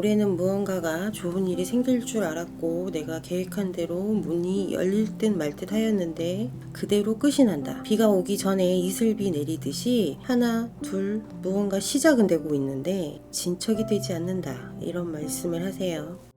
올해는 무언가가 좋은 일이 생길 줄 알았고 내가 계획한 대로 문이 열릴 듯 말 듯 하였는데 그대로 끝이 난다. 비가 오기 전에 이슬비 내리듯이 하나, 둘, 무언가 시작은 되고 있는데 진척이 되지 않는다. 이런 말씀을 하세요.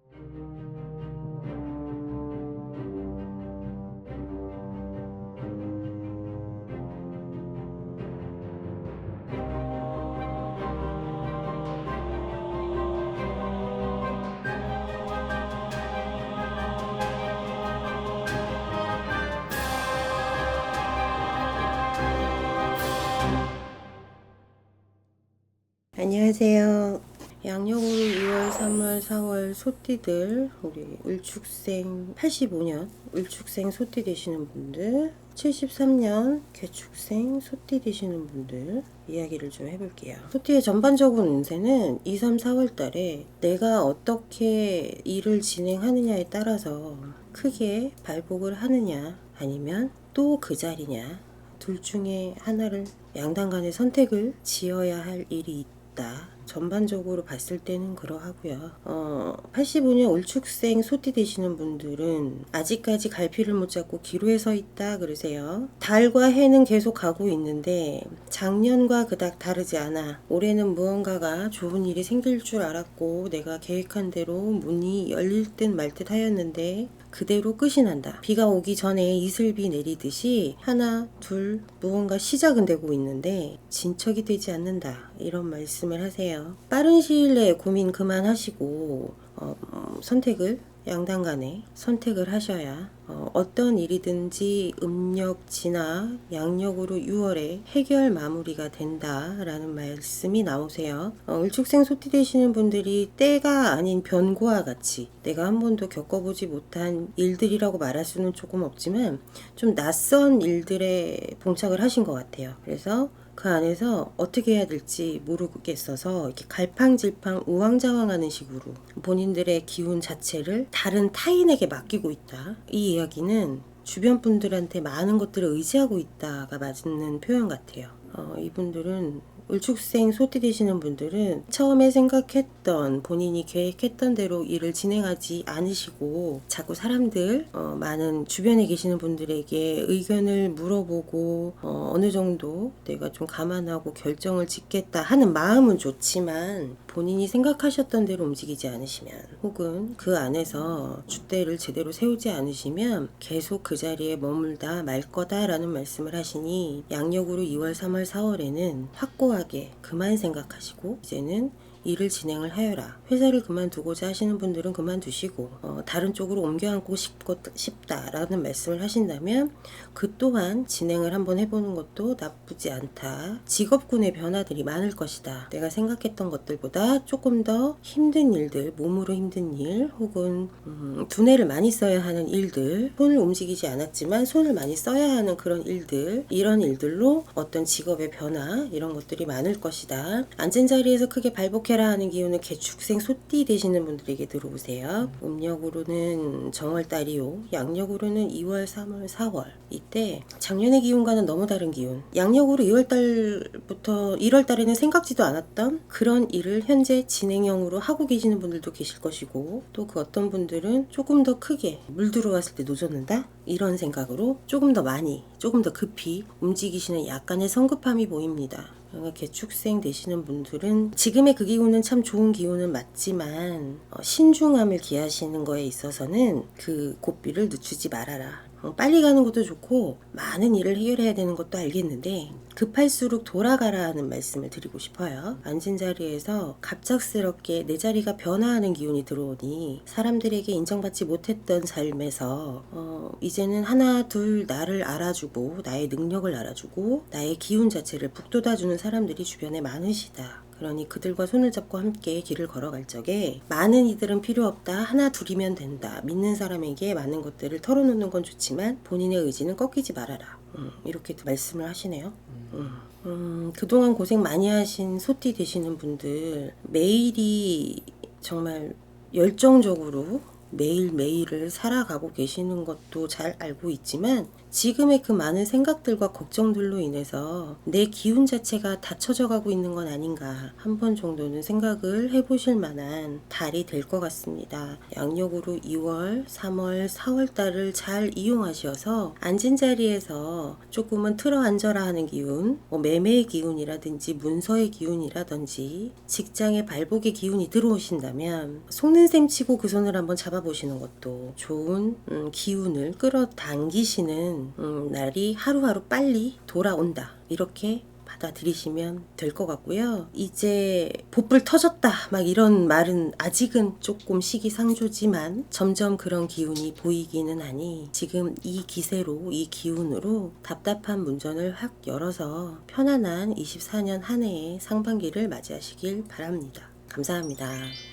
안녕하세요. 양력으로 2월, 3월, 4월 소띠들 우리 을축생 85년 을축생 소띠 되시는 분들 73년 개축생 소띠 되시는 분들 이야기를 좀 해볼게요. 소띠의 전반적인 운세는 2, 3, 4월 달에 내가 어떻게 일을 진행하느냐에 따라서 크게 발복을 하느냐 아니면 또 그 자리냐 둘 중에 하나를 양당 간의 선택을 지어야 할 일이 있다. 전반적으로 봤을 때는 그러하고요. 어, 85년 울축생 소띠 되시는 분들은 아직까지 갈피를 못 잡고 기로에 서 있다 그러세요. 달과 해는 계속 가고 있는데 작년과 그닥 다르지 않아. 올해는 무언가가 좋은 일이 생길 줄 알았고 내가 계획한 대로 문이 열릴 듯 말 듯 하였는데 그대로 끝이 난다. 비가 오기 전에 이슬비 내리듯이 하나, 둘, 무언가 시작은 되고 있는데 진척이 되지 않는다. 이런 말씀을 하세요. 빠른 시일 내에 고민 그만하시고 어, 음, 선택을 양당 간에 선택을 하셔야 어, 떤 일이든지 음력 지나 양력으로 6월에 해결 마무리가 된다라는 말씀이 나오세요. 어, 을축생 소띠 되시는 분들이 때가 아닌 변고와 같이 내가 한 번도 겪어보지 못한 일들이라고 말할 수는 조금 없지만 좀 낯선 일들에 봉착을 하신 것 같아요. 그래서 그 안에서 어떻게 해야 될지 모르겠어서 이렇게 갈팡질팡 우왕좌왕하는 식으로 본인들의 기운 자체를 다른 타인에게 맡기고 있다. 이 이야기는 주변 분들한테 많은 것들을 의지하고 있다가 맞는 표현 같아요. 어, 이분들은 을축생 소띠 되시는 분들은 처음에 생각했던 본인이 계획했던 대로 일을 진행하지 않으시고 자꾸 사람들 어, 많은 주변에 계시는 분들에게 의견을 물어보고 어, 느 정도 내가 좀 감안하고 결정을 짓겠다 하는 마음은 좋지만 본인이 생각하셨던 대로 움직이지 않으시면 혹은 그 안에서 주대를 제대로 세우지 않으시면 계속 그 자리에 머물다 말 거다라는 말씀을 하시니 양력으로 2월, 3월, 4월에는 확고하게 그만 생각하시고 이제는 일을 진행을 하여라. 회사를 그만두고자 하시는 분들은 그만두시고 어, 다른 쪽으로 옮겨 앉고 싶고, 싶다라는 말씀을 하신다면 그 또한 진행을 한번 해보는 것도 나쁘지 않다. 직업군의 변화들이 많을 것이다. 내가 생각했던 것들보다 조금 더 힘든 일들, 몸으로 힘든 일 혹은 음, 두뇌를 많이 써야 하는 일들, 손을 움직이지 않았지만 손을 많이 써야 하는 그런 일들, 이런 일들로 어떤 직업의 변화 이런 것들이 많을 것이다. 앉은 자리에서 크게 발복해 해라 하는 기운은 개축생 소띠 되시는 분들에게 들어오세요. 음력으로는 정월달이요. 양력으로는 2월, 3월, 4월. 이때 작년의 기운과는 너무 다른 기운. 양력으로 2월달부터 1월달에는 생각지도 않았던 그런 일을 현재 진행형으로 하고 계시는 분들도 계실 것이고 또 그 어떤 분들은 조금 더 크게 물 들어왔을 때 놓쳤는다? 이런 생각으로 조금 더 많이, 조금 더 급히 움직이시는 약간의 성급함이 보입니다. 개축생 되시는 분들은 지금의 그 기운은 참 좋은 기운은 맞지만 어, 신중함을 기하시는 거에 있어서는 그 고삐를 늦추지 말아라. 어, 빨리 가는 것도 좋고 많은 일을 해결해야 되는 것도 알겠는데 급할수록 돌아가라는 말씀을 드리고 싶어요. 앉은 자리에서 갑작스럽게 내 자리가 변화하는 기운이 들어오니 사람들에게 인정받지 못했던 삶에서 어, 이제는 하나 둘 나를 알아주고 나의 능력을 알아주고 나의 기운 자체를 북돋아주는 사람들이 주변에 많으시다. 그러니 그들과 손을 잡고 함께 길을 걸어갈 적에 많은 이들은 필요 없다. 하나 둘이면 된다. 믿는 사람에게 많은 것들을 털어놓는 건 좋지만 본인의 의지는 꺾이지 말아라. 음, 이렇게 말씀을 하시네요. 음. 음, 그동안 고생 많이 하신 소띠 되시는 분들 매일이 정말 열정적으로 매일매일을 살아가고 계시는 것도 잘 알고 있지만 지금의 그 많은 생각들과 걱정들로 인해서 내 기운 자체가 닫혀져 가고 있는 건 아닌가 한 번 정도는 생각을 해보실 만한 달이 될 것 같습니다. 양력으로 2월, 3월, 4월 달을 잘 이용하셔서 앉은 자리에서 조금은 틀어 앉아라 하는 기운, 뭐 매매의 기운이라든지 문서의 기운이라든지 직장의 발복의 기운이 들어오신다면 속는 셈 치고 그 손을 한번 잡아보시는 것도 좋은 음, 기운을 끌어당기시는 음, 날이 하루하루 빨리 돌아온다. 이렇게 받아들이시면 될 것 같고요. 이제 복불 터졌다 막 이런 말은 아직은 조금 시기상조지만 점점 그런 기운이 보이기는 하니 지금 이 기세로 이 기운으로 답답한 문전을 확 열어서 편안한 24년 한 해의 상반기를 맞이하시길 바랍니다. 감사합니다.